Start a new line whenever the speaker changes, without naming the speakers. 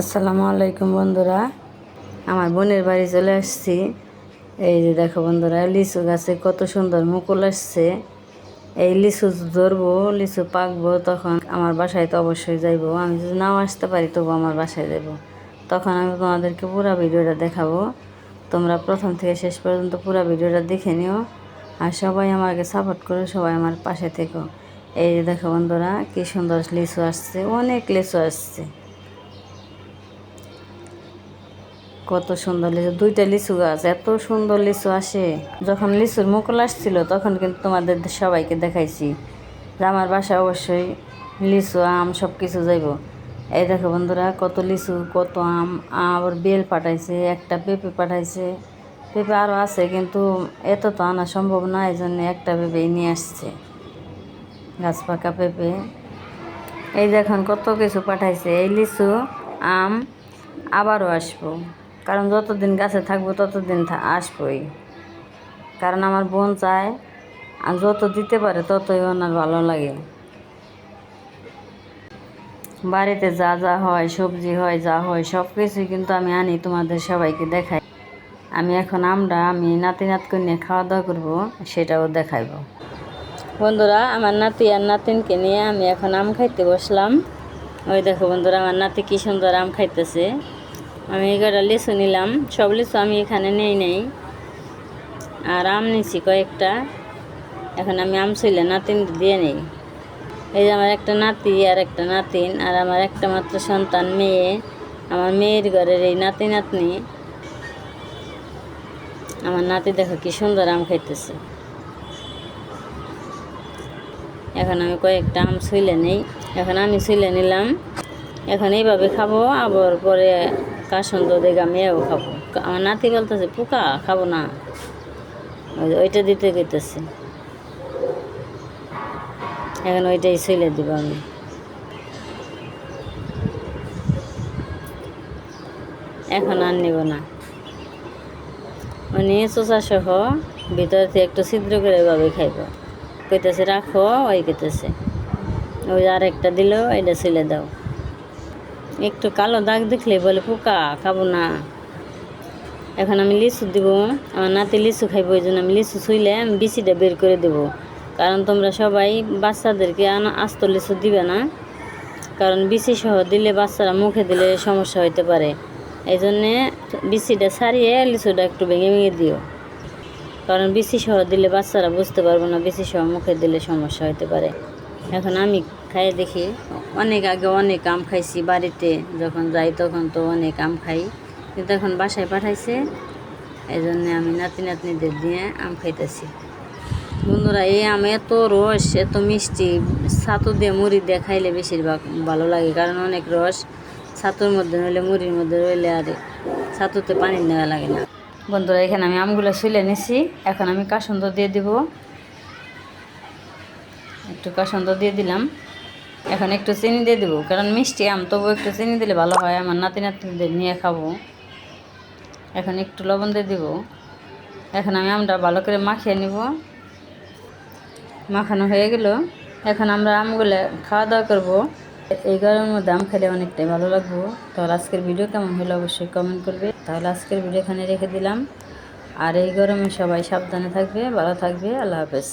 আসসালামু আলাইকুম বন্ধুরা। আমার বোনের বাড়ি চলে আসছি। এই যে দেখো বন্ধুরা, লিচু গাছে কত সুন্দর মুকুল আসছে। এই লিচু ধরবো, লিচু পাকবো, তখন আমার বাসায় তো অবশ্যই যাইবো। আমি যদি নাও আসতে পারি তবু আমার বাসায় যাব তখন আমি তোমাদেরকে পুরো ভিডিওটা দেখাবো। তোমরা প্রথম থেকে শেষ পর্যন্ত পুরো ভিডিওটা দেখে নিও। আর সবাই আমাকে সাপোর্ট করে, সবাই আমার পাশে থেকো। এই যে দেখো বন্ধুরা, কী সুন্দর লিচু আসছে, অনেক লিচু আসছে। কত সুন্দর লিচু, দুইটা লিচু গাছ, এত সুন্দর লিচু আসে। যখন লিচুর মুকুল আসছিল, তখন কিন্তু তোমাদের সবাইকে দেখাইছি। যে আমার বাসায় অবশ্যই লিচু, আম সব কিছু যাইব। এই দেখো বন্ধুরা, কত লিচু, কত আম। আবার বেল পাঠাইছে, একটা পেঁপে পাঠাইছে। পেঁপে আরও আছে, কিন্তু এত তো আনা সম্ভব না এই জন্য একটা পেঁপেই নিয়ে আসছে। গাছ পাকা পেঁপে। এই দেখুন, কত কিছু পাঠাইছে। এই লিচু, আম, আবারও আসব। কারণ যতদিন গাছে থাকব, ততদিন আসবোই। কারণ আমার বোন চায়, আর যত দিতে পারে ততই ওনার ভালো লাগে। বাড়িতে যা যা হয়, সবজি হয়, যা হয় সব কিছুই কিন্তু আমি আনি তোমাদের সবাইকে দেখাই। আমি এখন আমরা, আমি নাতি নাতকে নিয়ে খাওয়া দাওয়া করব, সেটাও দেখাইব। বন্ধুরা, আমার নাতি আর নাতিনকে নিয়ে আমি এখন আম খাইতে বসলাম। ওই দেখো বন্ধুরা, আমার নাতি কী সুন্দর আম খাইতেছে। আমি এগারোটা লিচু নিলাম, সব লিচু আমি এখানে নেই নেই। আর আম নিছি কয়েকটা, এখন আমি আম ছিলে নাতিন দিয়ে নেই। এই যে আমার একটা নাতি আর একটা নাতিন, আর আমার একটা মাত্র সন্তান মেয়ে। আমার মেয়ের ঘরের এই নাতি নাতনি। আমার নাতি দেখো কি সুন্দর আম খাইতেছে। এখন আমি কয়েকটা আম ছুইলে নেই, এখন আমি ছুইলে নিলাম। এখন এইভাবে খাব, আবার পরে কাসন তো দেখে আমিও খাব। আমার নাতি বলতেছে, পোকা, খাব না। ওইটা দিতে গেতেছে এখন ওইটাই ছেলে দিব আমি। এখন আর নিব না। উনি চোষা সহ ভিতর একটু ছিদ্র করে এভাবে খাইব। কইতেছে, রাখো, ওই কইতেছে। ওই আর একটা দিল এটা ছেলে দাও। একটু কালো দাগ দেখলে বলে, পোকা, খাব না। এখন আমি লিচু দিব। আমার নাতি লিচু খাইব ওই জন্য আমি লিচু ছুইলে আমি বিচিটা বের করে দেবো। কারণ তোমরা সবাই বাচ্চাদেরকে আস্ত লিচু দিবে না। কারণ বিচি সহ দিলে বাচ্চারা মুখে দিলে সমস্যা হইতে পারে। এই জন্যে বিচিটা ছাড়িয়ে লিচুটা একটু ভেঙে ভেঙে দিও। কারণ বিচি সহ দিলে বাচ্চারা বুঝতে পারব না, বিচি সহ মুখে দিলে সমস্যা হইতে পারে। এখন আমি খাই দেখি। অনেক আগে অনেক আম খাইছি বাড়িতে, যখন যাই তখন তো অনেক আম খাই। কিন্তু এখন বাসায় পাঠাইছে এই জন্যে আমি নাতি নাতনিদের দিয়ে আম খাইতেছি। বন্ধুরা, এই আম এত রস, এত মিষ্টি, ছাতু দিয়ে মুড়ি দিয়ে খাইলে বেশিরভাগ ভালো লাগে, কারণ অনেক রস। ছাতুর মধ্যে রইলে মুড়ির মধ্যে রইলে আর ছাতুতে পানি নেওয়া লাগে না। বন্ধুরা, এখানে আমি আমগুলো শুলে নিছি, এখন আমি কাসন্দ দিয়ে দিব। একটু কাসন্দ দিয়ে দিলাম। এখন একটু চিনি দিয়ে দেবো, কারণ মিষ্টি আম তবু একটু চিনি দিলে ভালো হয়, আমার নাতি নাতিদের নিয়ে খাব। এখন একটু লবণ দিয়ে দেবো। এখন আমি আমটা ভালো করে মাখিয়ে নিব। মাখানো হয়ে গেল। এখন আমরা আমগুলো খাওয়া দাওয়া করব। এই গরমের মধ্যে আম খেলে অনেকটাই ভালো লাগবো। তাহলে আজকের ভিডিও কেমন হলো অবশ্যই কমেন্ট করবে। তাহলে আজকের ভিডিও এখানে রেখে দিলাম। আর এই গরমে সবাই সাবধানে থাকবে, ভালো থাকবে। আল্লাহ হাফেজ।